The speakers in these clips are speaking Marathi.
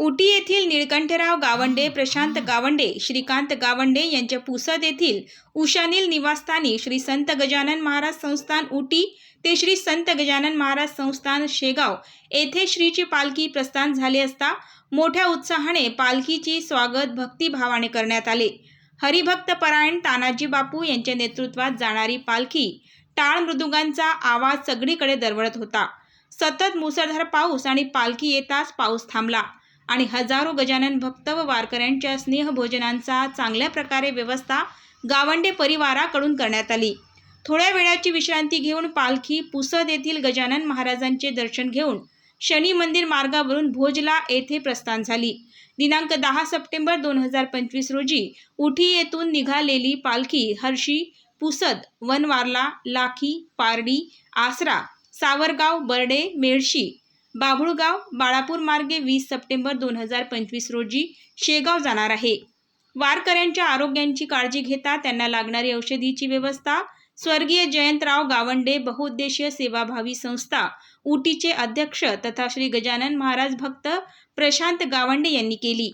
उटी येथील निळकंठराव गावंडे प्रशांत गावंडे श्रीकांत गावंडे यांच्या पुसद येथील उषानील निवासस्थानी श्री संत गजानन महाराज संस्थान उटी ते श्री संत गजानन महाराज संस्थान शेगाव येथे श्रीची पालखी प्रस्थान झाले असता मोठ्या उत्साहाने पालखीची स्वागत भक्तिभावाने करण्यात आले. हरिभक्त परायण तानाजी बापू यांच्या नेतृत्वात जाणारी पालखी टाळ मृदुंगांचा आवाज सगळीकडे दरवळत होता. सतत मुसळधार पाऊस आणि पालखी येताच पाऊस थांबला. आणि हजारो गजानन भक्त व वारकऱ्यांच्या स्नेहभोजनांचा चांगल्या प्रकारे व्यवस्था गावंडे परिवाराकडून करण्यात आली. थोड्या वेळाची विश्रांती घेऊन पालखी पुसद येथील गजानन महाराजांचे दर्शन घेऊन शनी मंदिर मार्गावरून भोजला येथे प्रस्थान झाली. दिनांक दहा सप्टेंबर दोन हजार पंचवीस रोजी उठी येथून निघालेली पालखी हर्षी पुसद वनवारला लाखी पारडी आसरा सावरगाव बर्डे मेळशी बाभुळगाव बाळापूर मार्गे वीस सप्टेंबर दोन हजार पंचवीस रोजी शेगाव जाणार आहे. वारकऱ्यांच्या आरोग्यांची काळजी घेता त्यांना लागणारी औषधीची व्यवस्था स्वर्गीय जयंतराव गावंडे बहुउद्देशीय सेवाभावी संस्था उटीचे अध्यक्ष तथा श्री गजानन महाराज भक्त प्रशांत गावंडे यांनी केली.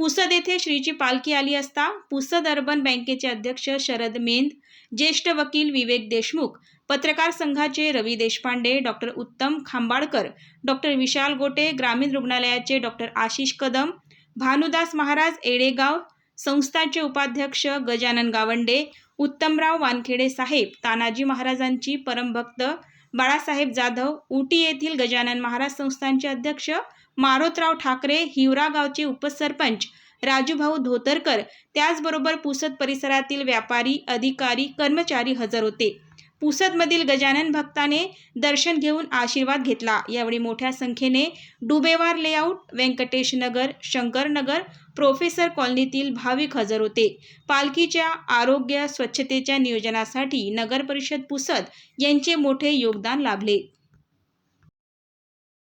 पुसद येथे श्रीची पालखी आली असता पुसद अर्बन बँकेचे अध्यक्ष शरद मेंद ज्येष्ठ वकील विवेक देशमुख पत्रकार संघाचे रवी देशपांडे डॉक्टर उत्तम खांबाळकर डॉक्टर विशाल गोटे ग्रामीण रुग्णालयाचे डॉक्टर आशिष कदम भानुदास महाराज एडेगाव संस्थाचे उपाध्यक्ष गजानन गावंडे उत्तमराव वानखेडे साहेब तानाजी महाराजांची परमभक्त बाळासाहेब जाधव उटी येथील गजानन महाराज संस्थानचे अध्यक्ष मारोतराव ठाकरे हिवरा गावचे उपसरपंच राजूभाऊ धोतरकर त्याचबरोबर पुसद परिसरातील व्यापारी अधिकारी कर्मचारी हजर होते. पुसदमधील गजानन भक्ताने दर्शन घेऊन आशीर्वाद घेतला. यावेळी मोठ्या संख्येने डुबेवार लेआउट व्यंकटेश नगर शंकर नगर प्रोफेसर कॉलनीतील भाविक हजर होते. पालखीच्या आरोग्य स्वच्छतेच्या नियोजनासाठी नगर परिषद पुसद यांचे मोठे योगदान लाभले.